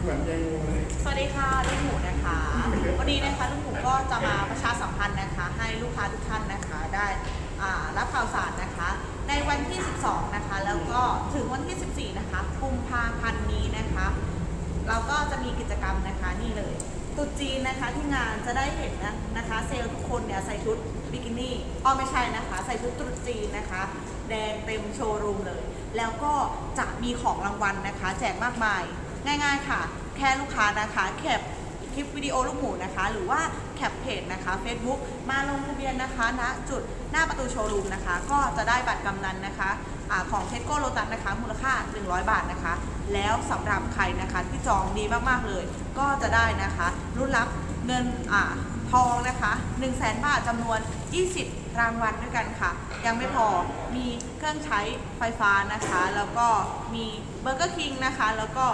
เหมือนยายงูเลย สวัสดีค่ะลูกหมูนะคะ วันนี้นะคะลูกหมูก็จะมาประชาสัมพันธ์นะคะ ให้ลูกค้าทุกท่านนะคะได้อ่ารับข่าวสารนะคะ ในวันที่ 12 นะคะ แล้วก็ถึงวันที่ 14 นะคะกุมภาพันธ์นี้นะคะ เราก็จะมีกิจกรรมนะคะนี่เลยตรุ๊จีนนะคะที่งานจะได้เห็นนะนะคะ เซลล์ทุกคนเนี่ยใส่ชุดบิกินี่อ๋อไม่ใช่นะคะ ใส่ชุดตรุ๊จีนนะคะ แดงเต็มโชว์รูมเลย แล้วก็จะมีของรางวัลนะคะ แจกมากมาย ง่ายๆค่ะ แค่ลูกค้านะคะแคปคลิปวิดีโอลูกหมูนะคะ หรือว่าแคปเพจนะคะ Facebook มาลงทะเบียนนะคะณจุดหน้าประตูโชว์รูมนะคะ ก็จะได้บัตรกำนันนะคะอของเทสโก้โลตัสนะคะ มูลค่า 100 บาทนะคะ แล้วสำหรับใครนะคะที่จองดีมากๆเลย ก็จะได้นะคะรุ่นรับเงินอทองนะคะ1 0 0 0 0แบาทจำนวน 20 รางวัลด้วยกันค่ะ ยังไม่พอมีเครื่องใช้ไฟฟ้านะคะ แล้วก็มีเบอร์เกอร์คิงนะคะแล้วก็